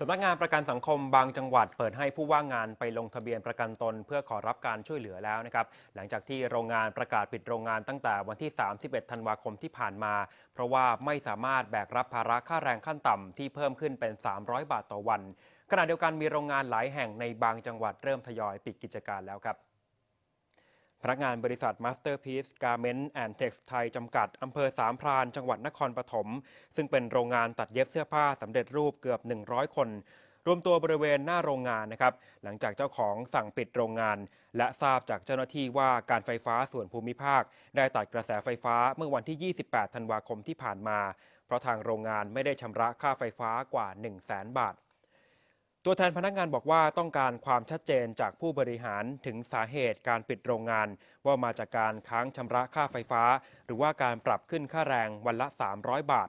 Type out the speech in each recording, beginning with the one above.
สำนักงานประกันสังคมบางจังหวัด เปิดให้ผู้ว่างงานไปลงทะเบียนประกันตน เพื่อขอรับการช่วยเหลือแล้วนะครับหลังจากที่โรงงานประกาศปิดโรงงานตั้งแต่วันที่ 31 ธันวาคมที่ผ่านมา เพราะว่าไม่สามารถแบกรับภาระค่าแรงขั้นต่ำที่เพิ่มขึ้นเป็น 300 บาทต่อวัน ขณะเดียวกันมีโรงงานหลายแห่งในบางจังหวัดเริ่มทยอยปิดกิจการแล้วครับ นักงานบริษัท Masterpiece Garment and Textile จำกัด อำเภอสามพราน จังหวัดนครปฐม ซึ่งเป็นโรงงานตัดเย็บเสื้อผ้าสำเร็จรูปเกือบ 100 คน รวมตัวบริเวณหน้าโรงงานนะครับ หลังจากเจ้าของสั่งปิดโรงงาน และทราบจากเจ้าหน้าที่ว่าการไฟฟ้าส่วนภูมิภาค ได้ตัดกระแสไฟฟ้าเมื่อวันที่ 28 ธันวาคมที่ผ่านมา เพราะทางโรงงานไม่ได้ชำระค่าไฟฟ้ากว่า 1 0 0 0 0แบาท ตัวแทนพนักงานบอกว่าต้องการความชัดเจนจากผู้บริหารถึงสาเหตุการปิดโรงงาน ว่ามาจากการค้างชำระค่าไฟฟ้า หรือว่าการปรับขึ้นค่าแรงวันละ 300 บาท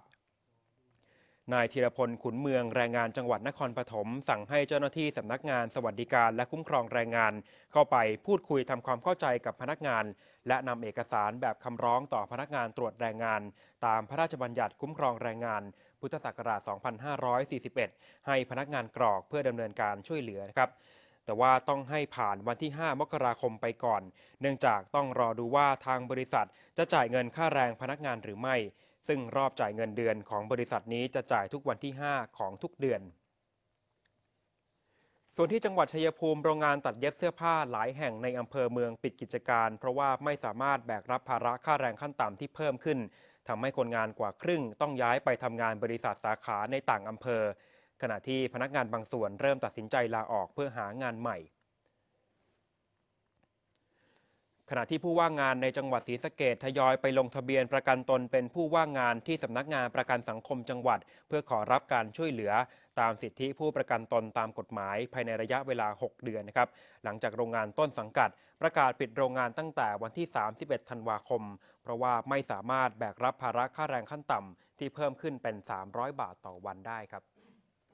นายธีรพลขุนเมืองแรงงานจังหวัดนครปฐมสั่งให้เจ้าหน้าที่สำนักงานสวัสดิการและคุ้มครองแรงงาน เข้าไปพูดคุยทำความเข้าใจกับพนักงาน และนำเอกสารแบบคำร้องต่อพนักงานตรวจแรงงาน ตามพระราชบัญญัติคุ้มครองแรงงาน พุทธศักราช 2541 ให้พนักงานกรอกเพื่อดำเนินการช่วยเหลือนะครับแต่ว่าต้องให้ผ่านวันที่ 5 มกราคมไปก่อน เนื่องจากต้องรอดูว่าทางบริษัทจะจ่ายเงินค่าแรงพนักงานหรือไม่ ซึ่งรอบจ่ายเงินเดือนของบริษัทนี้จะจ่ายทุกวันที่ 5 ของทุกเดือน ส่วนที่จังหวัดชัยภูมิโรงงานตัดเย็บเสื้อผ้าหลายแห่งในอำเภอเมืองปิดกิจการ เพราะว่าไม่สามารถแบกรับภาระค่าแรงขั้นต่ำที่เพิ่มขึ้นทำให้คนงานกว่าครึ่งต้องย้ายไปทำงานบริษัทสาขาในต่างอำเภอ ขณะที่พนักงานบางส่วนเริ่มตัดสินใจลาออกเพื่อหางานใหม่ ขณะที่ผู้ว่างงานในจังหวัดศรีสะเกดทยอยไปลงทะเบียนประกันตนเป็นผู้ว่างงานที่สำนักงานประกันสังคมจังหวัด เพื่อขอรับการช่วยเหลือ ตามสิทธิผู้ประกันตนตามกฎหมาย ภายในระยะเวลา 6 เดือนนะครับหลังจากโรงงานต้นสังกัด ประกาศปิดโรงงานตั้งแต่วันที่ 31 ธันวาคม เพราะว่าไม่สามารถแบกรับภาระค่าแรงขั้นต่ำที่เพิ่มขึ้นเป็น 300 บาทต่อวันได้ครับ